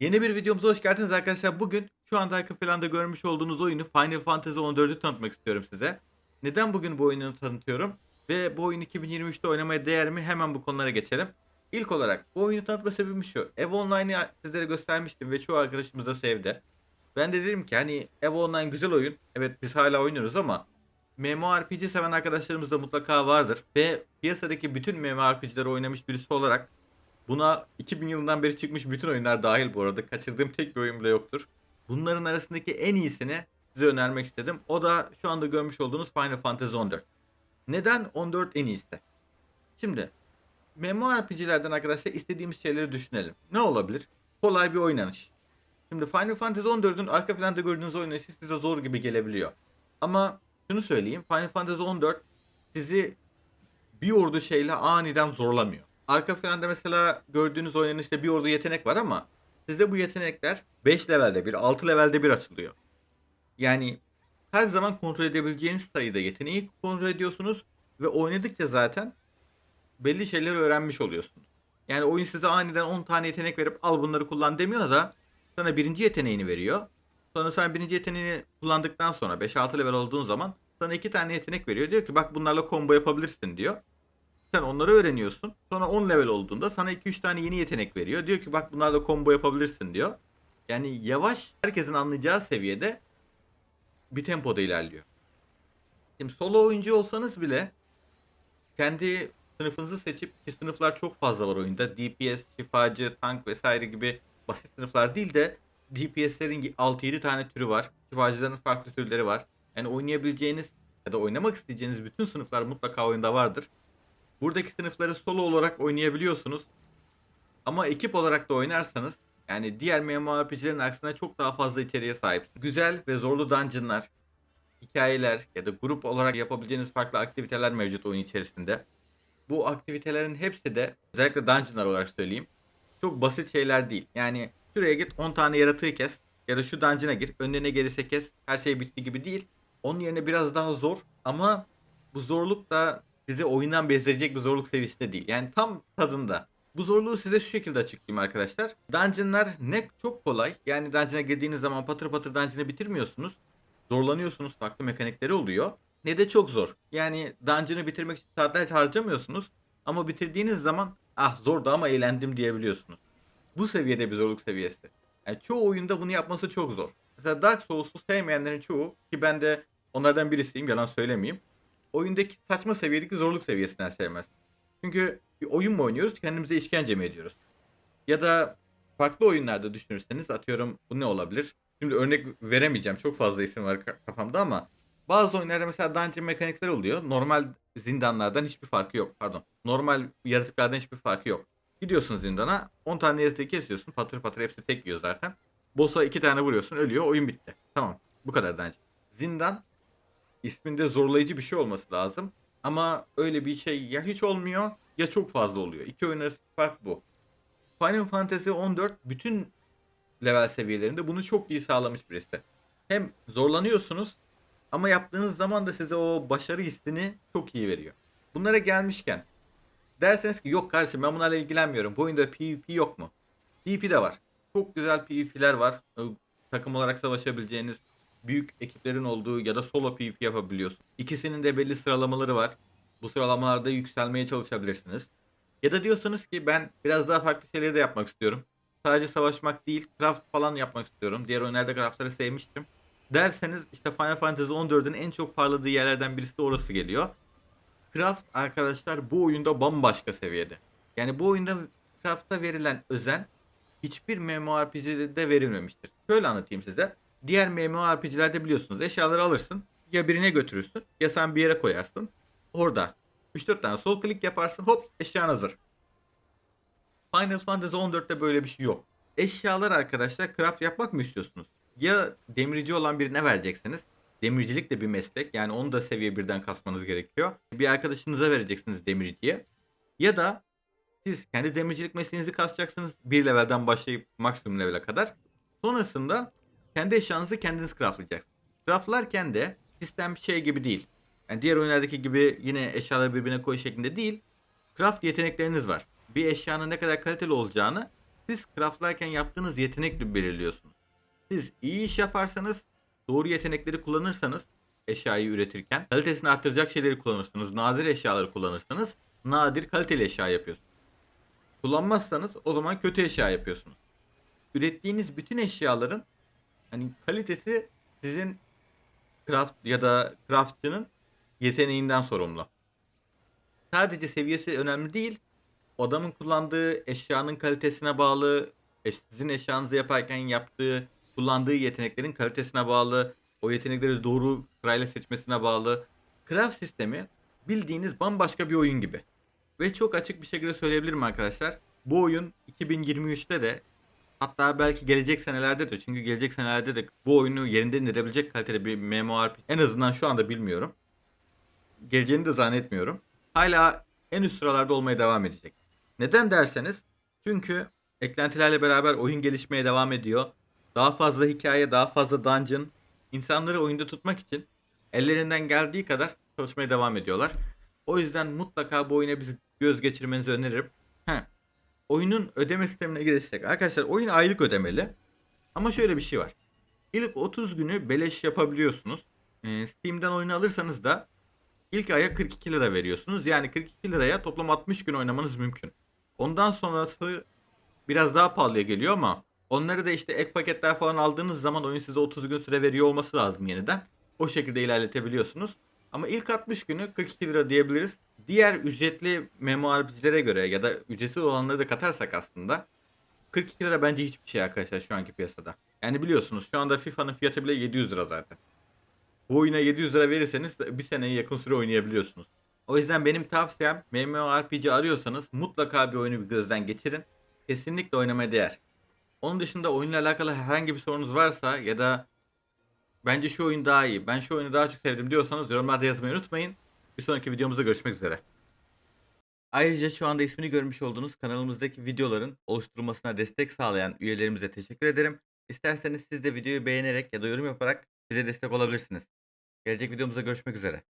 Yeni bir videomuza hoş geldiniz arkadaşlar. Bugün şu anda arka planda görmüş olduğunuz oyunu Final Fantasy 14'ü tanıtmak istiyorum size. Neden bugün bu oyunu tanıtıyorum? Ve bu oyun 2023'te oynamaya değer mi? Hemen bu konulara geçelim. İlk olarak bu oyunu tanıtma sebebim şu. EVE Online'ı sizlere göstermiştim ve çoğu arkadaşımız da sevdi. Ben de dedim ki hani EVE Online güzel oyun. Evet biz hala oynuyoruz ama MMORPG seven arkadaşlarımız da mutlaka vardır. Ve piyasadaki bütün MMORPG'leri oynamış birisi olarak Buna 2000 yılından beri çıkmış bütün oyunlar dahil bu arada. Kaçırdığım tek bir oyun bile yoktur. Bunların arasındaki en iyisini size önermek istedim. O da şu anda görmüş olduğunuz Final Fantasy 14. Neden 14 en iyisi? Şimdi MMORPG'lerden arkadaşlar istediğimiz şeyleri düşünelim. Ne olabilir? Kolay bir oynanış. Şimdi Final Fantasy 14'ün arka planda gördüğünüz oynanışı size zor gibi gelebiliyor. Ama şunu söyleyeyim. Final Fantasy 14 sizi bir ordu şeyle aniden zorlamıyor. Arka planda mesela gördüğünüz oynanışta bir ordu yetenek var ama sizde bu yetenekler 5 levelde bir, 6 levelde bir açılıyor. Yani her zaman kontrol edebileceğiniz sayıda yeteneği kontrol ediyorsunuz ve oynadıkça zaten belli şeyleri öğrenmiş oluyorsunuz. Yani oyun size aniden 10 tane yetenek verip al bunları kullan demiyor da sana birinci yeteneğini veriyor. Sonra sen birinci yeteneğini kullandıktan sonra 5-6 level olduğun zaman sana iki tane yetenek veriyor. Diyor ki bak bunlarla combo yapabilirsin diyor. Sen onları öğreniyorsun. Sonra 10 level olduğunda sana 2-3 tane yeni yetenek veriyor. Diyor ki bak bunlarla combo yapabilirsin diyor. Yani yavaş herkesin anlayacağı seviyede bir tempoda ilerliyor. Şimdi solo oyuncu olsanız bile kendi sınıfınızı seçip ki sınıflar çok fazla var oyunda. DPS, şifacı, tank vesaire gibi basit sınıflar değil de DPS'lerin 6-7 tane türü var. Şifacıların farklı türleri var. Yani oynayabileceğiniz ya da oynamak isteyeceğiniz bütün sınıflar mutlaka oyunda vardır. Buradaki sınıfları solo olarak oynayabiliyorsunuz. Ama ekip olarak da oynarsanız yani diğer MMORPG'lerin aksine çok daha fazla içeriğe sahip. Güzel ve zorlu dungeonlar, hikayeler ya da grup olarak yapabileceğiniz farklı aktiviteler mevcut oyun içerisinde. Bu aktivitelerin hepsi de özellikle dungeonlar olarak söyleyeyim. Çok basit şeyler değil. Yani şuraya git 10 tane yaratığı kes ya da şu dungeon'a gir önüne gelirse kes her şey bitti gibi değil. Onun yerine biraz daha zor ama bu zorluk da sizi oyundan bezdirecek bir zorluk seviyesinde değil. Yani tam tadında. Bu zorluğu size şu şekilde açıklayayım arkadaşlar. Dungeon'lar ne çok kolay. Yani dungeon'a girdiğiniz zaman patır patır dungeon'ı bitirmiyorsunuz. Zorlanıyorsunuz. Farklı mekanikleri oluyor. Ne de çok zor. Yani dungeon'ı bitirmek için saatler harcamıyorsunuz. Ama bitirdiğiniz zaman ah zordu ama eğlendim diyebiliyorsunuz. Bu seviyede bir zorluk seviyesi. Yani çoğu oyunda bunu yapması çok zor. Mesela Dark Souls'u sevmeyenlerin çoğu ki ben de onlardan birisiyim yalan söylemeyeyim oyundaki saçma seviyedeki zorluk seviyesinden sevmez. Çünkü bir oyun mu oynuyoruz kendimize işkence mi ediyoruz? Ya da farklı oyunlarda düşünürseniz atıyorum bu ne olabilir? Şimdi örnek veremeyeceğim çok fazla isim var kafamda ama bazı oyunlarda mesela dungeon mekanikleri oluyor. Normal zindanlardan hiçbir farkı yok pardon. Normal yaratıklardan hiçbir farkı yok. Gidiyorsun zindana 10 tane yaratığı kesiyorsun patır patır hepsi tek yiyor zaten. Boss'a 2 tane vuruyorsun ölüyor oyun bitti. Tamam bu kadar dungeon. Zindan isminde zorlayıcı bir şey olması lazım. Ama öyle bir şey ya hiç olmuyor ya çok fazla oluyor. İki oyun arasında fark bu. Final Fantasy 14 bütün level seviyelerinde bunu çok iyi sağlamış birisi. Hem zorlanıyorsunuz ama yaptığınız zaman da size o başarı hissini çok iyi veriyor. Bunlara gelmişken derseniz ki yok kardeşim ben bunlarla ilgilenmiyorum. Bu oyunda PvP yok mu? PvP de var. Çok güzel PvP'ler var. Takım olarak savaşabileceğiniz büyük ekiplerin olduğu ya da solo PvP yapabiliyorsun. İkisinin de belli sıralamaları var. Bu sıralamalarda yükselmeye çalışabilirsiniz. Ya da diyorsanız ki ben biraz daha farklı şeyleri de yapmak istiyorum. Sadece savaşmak değil, craft falan yapmak istiyorum. Diğer oyunlarda craftları sevmiştim. Derseniz işte Final Fantasy 14'ün en çok parladığı yerlerden birisi de orası geliyor. Craft arkadaşlar bu oyunda bambaşka seviyede. Yani bu oyunda craft'a verilen özen hiçbir MMORPG'de verilmemiştir. Şöyle anlatayım size. Diğer MMORPG'lerde biliyorsunuz eşyaları alırsın. Ya birine götürürsün ya sen bir yere koyarsın. Orada 3-4 tane sol klik yaparsın hop eşyan hazır. Final Fantasy 14'te böyle bir şey yok. Eşyalar arkadaşlar craft yapmak mı istiyorsunuz? Ya demirci olan birine vereceksiniz. Demircilik de bir meslek. Yani onu da seviye birden kasmanız gerekiyor. Bir arkadaşınıza vereceksiniz demirciye. Ya da siz kendi demircilik mesleğinizi kasacaksınız. Bir levelden başlayıp maksimum levele kadar. Sonrasında kendi eşyanızı kendiniz craftlayacaksınız. Craftlarken de sistem şey gibi değil. Yani diğer oyunlardaki gibi yine eşyaları birbirine koy şeklinde değil. Craft yetenekleriniz var. Bir eşyanın ne kadar kaliteli olacağını siz craftlarken yaptığınız yetenekle belirliyorsunuz. Siz iyi iş yaparsanız, doğru yetenekleri kullanırsanız eşyayı üretirken kalitesini arttıracak şeyleri kullanırsınız. Nadir eşyaları kullanırsanız nadir kaliteli eşya yapıyorsunuz. Kullanmazsanız o zaman kötü eşya yapıyorsunuz. Ürettiğiniz bütün eşyaların hani kalitesi sizin craft ya da craftçının yeteneğinden sorumlu. Sadece seviyesi önemli değil. Adamın kullandığı eşyanın kalitesine bağlı, eş- sizin eşyanızı yaparken yaptığı, kullandığı yeteneklerin kalitesine bağlı, o yetenekleri doğru sırayla seçmesine bağlı. Craft sistemi bildiğiniz bambaşka bir oyun gibi. Ve çok açık bir şekilde söyleyebilirim arkadaşlar. Bu oyun 2023'te de hatta belki gelecek senelerde de çünkü gelecek senelerde de bu oyunu yerinden indirebilecek kalitede bir MMORPG en azından şu anda bilmiyorum. Geleceğini de zannetmiyorum. Hala en üst sıralarda olmaya devam edecek. Neden derseniz çünkü eklentilerle beraber oyun gelişmeye devam ediyor. Daha fazla hikaye, daha fazla dungeon insanları oyunda tutmak için ellerinden geldiği kadar çalışmaya devam ediyorlar. O yüzden mutlaka bu oyuna bir göz geçirmenizi öneririm. Heh. Oyunun ödeme sistemine gelirsek. Arkadaşlar oyun aylık ödemeli. Ama şöyle bir şey var. İlk 30 günü beleş yapabiliyorsunuz. Ee, Steam'den oyunu alırsanız da ilk aya 42 lira veriyorsunuz. Yani 42 liraya toplam 60 gün oynamanız mümkün. Ondan sonrası biraz daha pahalıya geliyor ama onları da işte ek paketler falan aldığınız zaman oyun size 30 gün süre veriyor olması lazım yeniden. O şekilde ilerletebiliyorsunuz. Ama ilk 60 günü 42 lira diyebiliriz. Diğer ücretli MMORPG'lere göre ya da ücretsiz olanları da katarsak aslında 42 lira bence hiçbir şey arkadaşlar şu anki piyasada. Yani biliyorsunuz şu anda FIFA'nın fiyatı bile 700 lira zaten. Bu oyuna 700 lira verirseniz bir seneye yakın süre oynayabiliyorsunuz. O yüzden benim tavsiyem MMORPG arıyorsanız mutlaka bir oyunu bir gözden geçirin. Kesinlikle oynamaya değer. Onun dışında oyunla alakalı herhangi bir sorunuz varsa ya da bence şu oyun daha iyi, ben şu oyunu daha çok sevdim diyorsanız yorumlarda yazmayı unutmayın. Bir sonraki videomuzda görüşmek üzere. Ayrıca şu anda ismini görmüş olduğunuz kanalımızdaki videoların oluşturulmasına destek sağlayan üyelerimize teşekkür ederim. İsterseniz siz de videoyu beğenerek ya da yorum yaparak bize destek olabilirsiniz. Gelecek videomuzda görüşmek üzere.